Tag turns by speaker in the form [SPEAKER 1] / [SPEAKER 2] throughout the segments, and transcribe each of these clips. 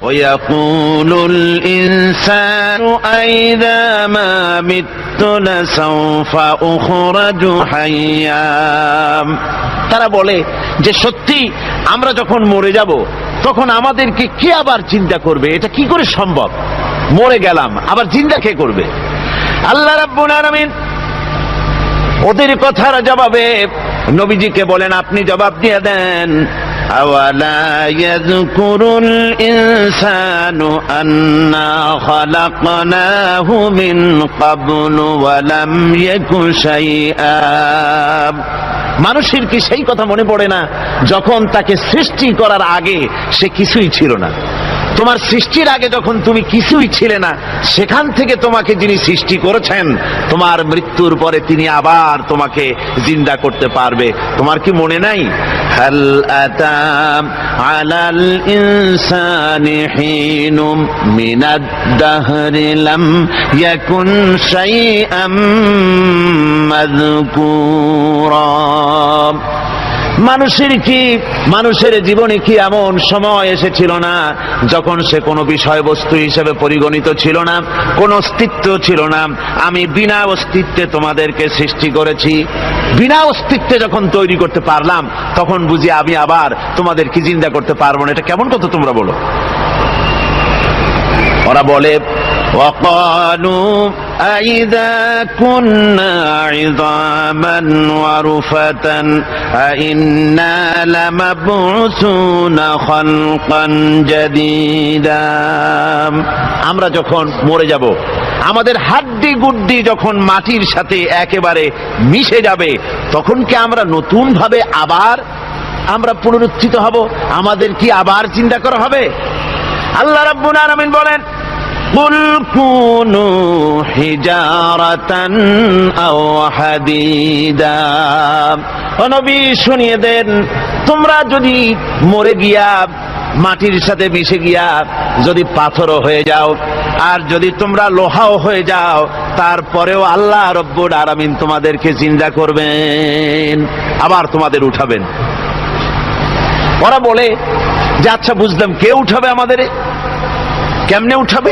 [SPEAKER 1] ويقول الإنسان أئذا ما مت لسوف أخرج حيا তারা বলে যে সত্যি আমরা যখন মরে যাব তখন আমাদেরকে কে আবার চিন্তা করবে এটা কি করে সম্ভব মরে গেলাম আবার চিন্তা কে করবে আল্লাহ রাব্বুল আলামিন ওদের কথার জবাবে নবীজিকে বলেন, আপনি জবাব দিয়ে দেন মিন মানুষের কি সেই কথা মনে পড়ে না? যখন তাকে সৃষ্টি করার আগে সে কিছুই ছিল না। তোমার সৃষ্টির আগে যখন তুমি কিছুই ছিলে না, সেখান থেকে তোমাকে যিনি সৃষ্টি করেছেন, তোমার মৃত্যুর পরে তিনি আবার তোমাকে জিন্দা করতে পারবে। তোমার কি মনে নাই? মাযকুরা। মানুষের কি, মানুষের জীবনে কি এমন সময় এসেছিল না যখন সে কোনো বিষয়বস্তু হিসেবে পরিগণিত ছিল না, কোন অস্তিত্ব ছিল না? আমি বিনা অস্তিত্বে তোমাদেরকে সৃষ্টি করেছি। বিনা অস্তিত্বে যখন তৈরি করতে পারলাম, তখন বুঝি আমি আবার তোমাদের কি জিন্দা করতে পারব না। এটা কেমন কথা তোমরা বলো? ওরা বলে وقالوا أئذا كنا عظاما ورفتا أئنا لمبعوثون خلقا جديدا আমরা যখন মরে যাব আমাদের হাড্ডি গুড্ডি যখন মাটির সাথে একেবারে মিশে যাবে তখন কি আমরা নতুন ভাবে আবার আমরা পুনরুত্থিত হব আমাদের কি আবার চিন্তা করা হবে আল্লাহ রাব্বুল আলামিন বলেন قل كونوا حجارة أو حديدا ও নবী শুনিয়ে দেন তোমরা যদি মরে গিয়া মাটির সাথে মিশে গিয়া যদি পাথরও হয়ে যাও আর যদি তোমরা লোহাও হয়ে যাও তারপরেও আল্লাহ রব্বুল আরামিন তোমাদেরকে জিন্দা করবেন আবার তোমাদের উঠাবেন ওরা বলে যে আচ্ছা বুঝলাম কে উঠাবে আমাদের কেমনে উঠাবে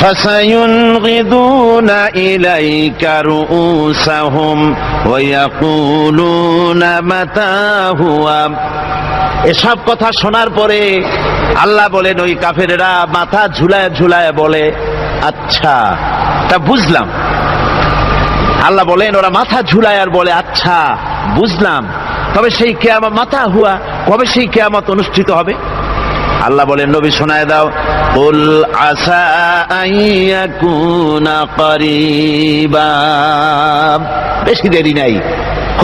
[SPEAKER 1] فسينغضون إليك رؤوسهم ويقولون متى هو এসব কথা শোনার পরে আল্লাহ বলেন ওই কাফেরেরা মাথা ঝুলায় ঝুলায় বলে আচ্ছা তা বুঝলাম আল্লাহ বলেন ওরা মাথা ঝুলায় আর বলে আচ্ছা বুঝলাম তবে সেই কেয়ামত মাথা হুয়া কবে সেই কেয়ামত অনুষ্ঠিত হবে আল্লাহ বলেন নবী শোনায় দাও কুল আসা করিবা। বেশি দেরি নাই।